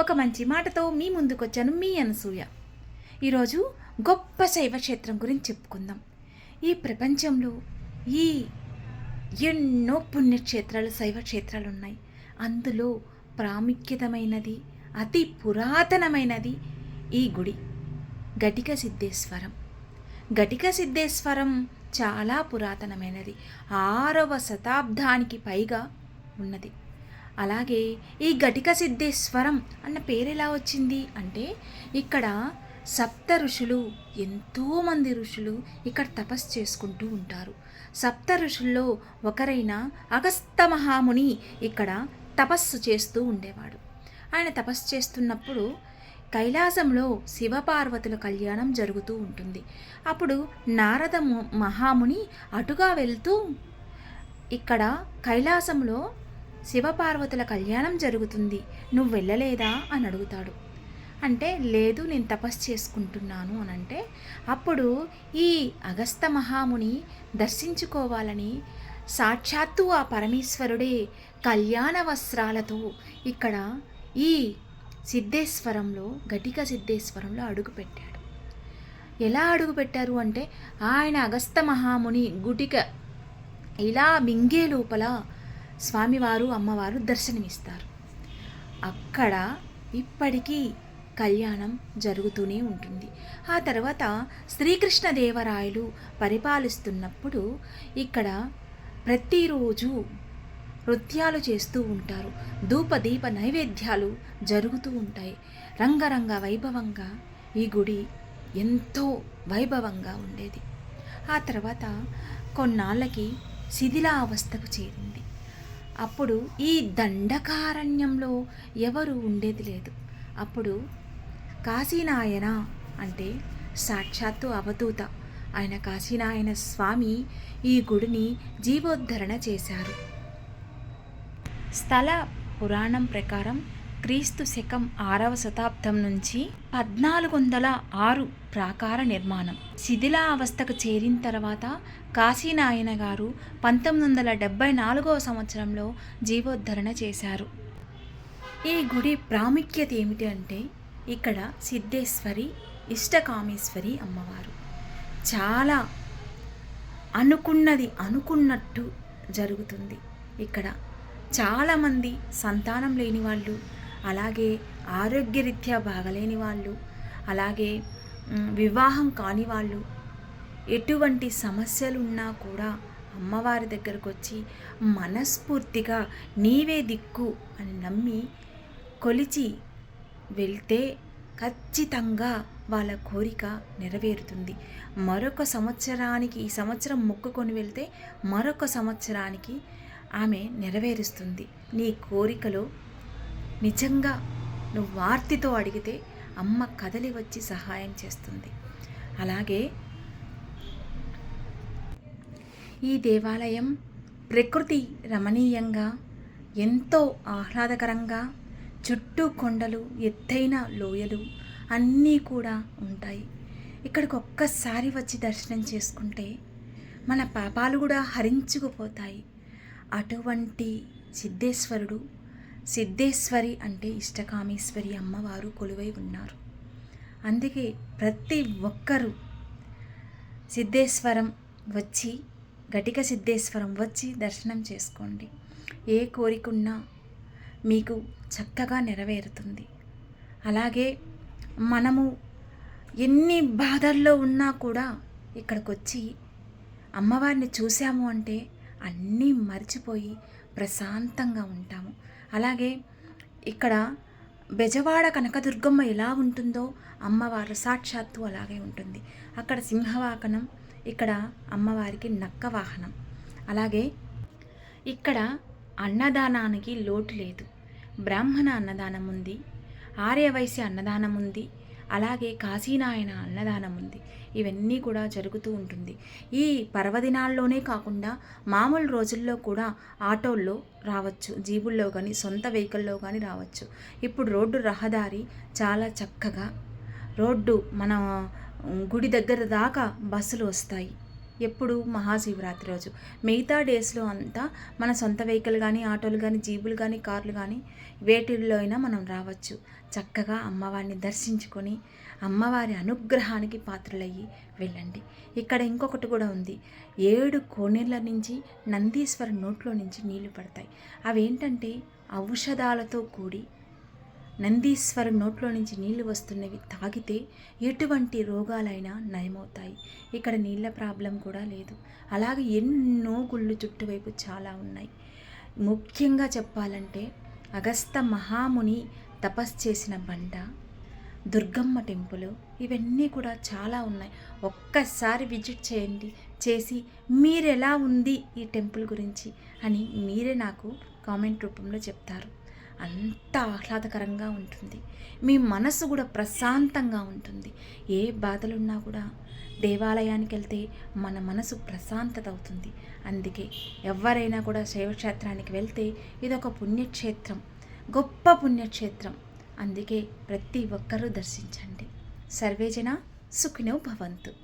ఒక మంచి మాటతో మీ ముందుకొచ్చాను మీ అనసూయ. ఈరోజు గొప్ప శైవ క్షేత్రం గురించి చెప్పుకుందాం. ఈ ప్రపంచంలో ఈ ఎన్నో పుణ్యక్షేత్రాలు శైవ క్షేత్రాలు ఉన్నాయి అందులో ప్రాముఖ్యతమైనది అతి పురాతనమైనది ఈ గుడి గటిక సిద్ధేశ్వరం గటిక సిద్ధేశ్వరం చాలా పురాతనమైనది. ఆరవ శతాబ్దానికి పైగా ఉన్నది. అలాగే ఈ ఘటిక సిద్ధేశ్వరం అన్న పేరు ఎలా వచ్చింది అంటే ఇక్కడ సప్త ఋషులు ఎంతోమంది ఋషులు ఇక్కడ తపస్సు చేసుకుంటూ ఉంటారు. సప్త ఋషుల్లో ఒకరైన అగస్త మహాముని ఇక్కడ తపస్సు చేస్తూ ఉండేవాడు. ఆయన తపస్సు చేస్తున్నప్పుడు కైలాసంలో శివపార్వతుల కళ్యాణం జరుగుతూ ఉంటుంది. అప్పుడు నారద మహాముని అటుగా వెళ్తూ ఇక్కడ కైలాసంలో శివపార్వతుల కళ్యాణం జరుగుతుంది. నువ్వు వెళ్ళలేదా? అని అడుగుతాడు. అంటే లేదు నేను తపస్సు చేసుకుంటున్నాను అని అంటే అప్పుడు ఈ అగస్త మహాముని దర్శించుకోవాలని సాక్షాత్తు ఆ పరమేశ్వరుడే కళ్యాణ వస్త్రాలతో ఇక్కడ ఈ సిద్ధేశ్వరంలో ఘటిక సిద్ధేశ్వరంలో అడుగుపెట్టాడు. ఎలా అడుగుపెట్టారు అంటే ఆయన అగస్త మహాముని గుటిక ఇలా మింగే లోపల స్వామివారు అమ్మవారు దర్శనమిస్తారు. అక్కడ ఇప్పటికీ కళ్యాణం జరుగుతూనే ఉంటుంది. ఆ తర్వాత శ్రీకృష్ణదేవరాయలు పరిపాలిస్తున్నప్పుడు ఇక్కడ ప్రతిరోజు నృత్యాలు చేస్తూ ఉంటారు. ధూపదీప నైవేద్యాలు జరుగుతూ ఉంటాయి. రంగరంగ వైభవంగా ఈ గుడి ఎంతో వైభవంగా ఉండేది. ఆ తర్వాత కొన్నాళ్ళకి శిథిలావస్థకు చేరింది. అప్పుడు ఈ దండకారణ్యంలో ఎవరు ఉండేది లేదు. అప్పుడు కాశీనాయన అంటే సాక్షాత్తు అవధూత ఆయన కాశీనాయన స్వామి ఈ గుడిని జీవోద్ధరణ చేశారు. స్థల పురాణం ప్రకారం క్రీస్తు శకం ఆరవ శతాబ్దం నుంచి పద్నాలుగు వందల ఆరు ప్రాకార నిర్మాణం. శిథిలా అవస్థకు చేరిన తర్వాత కాశీనాయన గారు పంతొమ్మిది వందల డెబ్బై నాలుగవ సంవత్సరంలో జీవోద్ధరణ చేశారు. ఈ గుడి ప్రాముఖ్యత ఏమిటి అంటే ఇక్కడ సిద్ధేశ్వరి ఇష్టకామేశ్వరి అమ్మవారు. చాలా అనుకున్నది అనుకున్నట్టు జరుగుతుంది. ఇక్కడ చాలామంది సంతానం లేని వాళ్ళు అలాగే ఆరోగ్యరీత్యా బాగలేని వాళ్ళు అలాగే వివాహం కాని వాళ్ళు ఎటువంటి సమస్యలు ఉన్నా కూడా అమ్మవారి దగ్గరకు వచ్చి మనస్ఫూర్తిగా నీవే దిక్కు అని నమ్మి కొలిచి వెళ్తే ఖచ్చితంగా వాళ్ళ కోరిక నెరవేరుతుంది. మరొక సంవత్సరానికి ఈ సంవత్సరం మొక్కుకొని వెళ్తే మరొక సంవత్సరానికి ఆమె నెరవేరుస్తుంది. నీ కోరికలో నిజంగా నువ్వు వార్తితో అడిగితే అమ్మ కదలి వచ్చి సహాయం చేస్తుంది. అలాగే ఈ దేవాలయం ప్రకృతి రమణీయంగా ఎంతో ఆహ్లాదకరంగా చుట్టూ కొండలు ఎత్తైన లోయలు అన్నీ కూడా ఉంటాయి. ఇక్కడికి ఒక్కసారి వచ్చి దర్శనం చేసుకుంటే మన పాపాలు కూడా హరించుకుపోతాయి. అటువంటి సిద్ధేశ్వరుడు సిద్ధేశ్వరి అంటే ఇష్టకామేశ్వరి అమ్మవారు కొలువై ఉన్నారు. అందుకే ప్రతి ఒక్కరూ సిద్ధేశ్వరం వచ్చి ఘటిక సిద్ధేశ్వరం వచ్చి దర్శనం చేసుకోండి. ఏ కోరికున్నా మీకు చక్కగా నెరవేరుతుంది. అలాగే మనము ఎన్ని బాధల్లో ఉన్నా కూడా ఇక్కడికి వచ్చి అమ్మవారిని చూసాము అంటే అన్నీ మర్చిపోయి ప్రశాంతంగా ఉంటాము. అలాగే ఇక్కడ బెజవాడ కనకదుర్గమ్మ ఎలా ఉంటుందో అమ్మవారు సాక్షాత్తు అలాగే ఉంటుంది. అక్కడ సింహవాహనం ఇక్కడ అమ్మవారికి నక్క వాహనం. అలాగే ఇక్కడ అన్నదానానికి లోటు లేదు. బ్రాహ్మణ అన్నదానం ఉంది ఆర్యవైశ్య అన్నదానం ఉంది అలాగే కాశీనాయన అన్నదానం ఉంది. ఇవన్నీ కూడా జరుగుతూ ఉంటుంది. ఈ పర్వదినాల్లోనే కాకుండా మామూలు రోజుల్లో కూడా ఆటోల్లో రావచ్చు. జీబుల్లో కానీ సొంత వెహికల్లో కానీ రావచ్చు. ఇప్పుడు రోడ్డు రహదారి చాలా చక్కగా రోడ్డు మన గుడి దగ్గర దాకా బస్సులు వస్తాయి. ఎప్పుడు మహాశివరాత్రి రోజు. మిగతా డేస్లో అంతా మన సొంత వెహికల్ కానీ ఆటోలు కానీ జీబులు కానీ కార్లు కానీ వేటిల్లో అయినా మనం రావచ్చు. చక్కగా అమ్మవారిని దర్శించుకొని అమ్మవారి అనుగ్రహానికి పాత్రలయ్యి వెళ్ళండి. ఇక్కడ ఇంకొకటి కూడా ఉంది. ఏడు కోనేళ్ళ నుంచి నందీశ్వర నోట్లో నుంచి నీళ్ళు పడతాయి. అవేంటంటే ఔషధాలతో కూడి నందీశ్వరం నోట్లో నుంచి నీళ్ళు వస్తున్నవి తాగితే ఎటువంటి రోగాలైనా నయమవుతాయి. ఇక్కడ నీళ్ళ ప్రాబ్లం కూడా లేదు. అలాగే ఎన్నో గుళ్ళు చుట్టువైపు చాలా ఉన్నాయి. ముఖ్యంగా చెప్పాలంటే అగస్త మహాముని తపస్సు చేసిన బండ దుర్గమ్మ టెంపుల్ ఇవన్నీ కూడా చాలా ఉన్నాయి. ఒక్కసారి విజిట్ చేయండి. చేసి మీరెలా ఉంది ఈ టెంపుల్ గురించి అని మీరే నాకు కామెంట్ రూపంలో చెప్తారు. అంత ఆహ్లాదకరంగా ఉంటుంది. మీ మనసు కూడా ప్రశాంతంగా ఉంటుంది. ఏ బాధలున్నా కూడా దేవాలయానికి వెళ్తే మన మనసు ప్రశాంతత అవుతుంది అందుకే ఎవరైనా కూడా శైవక్షేత్రానికి వెళ్తే ఇది ఒక పుణ్యక్షేత్రం గొప్ప పుణ్యక్షేత్రం. అందుకే ప్రతి ఒక్కరూ దర్శించండి. సర్వేజన సుఖినో భవంతు.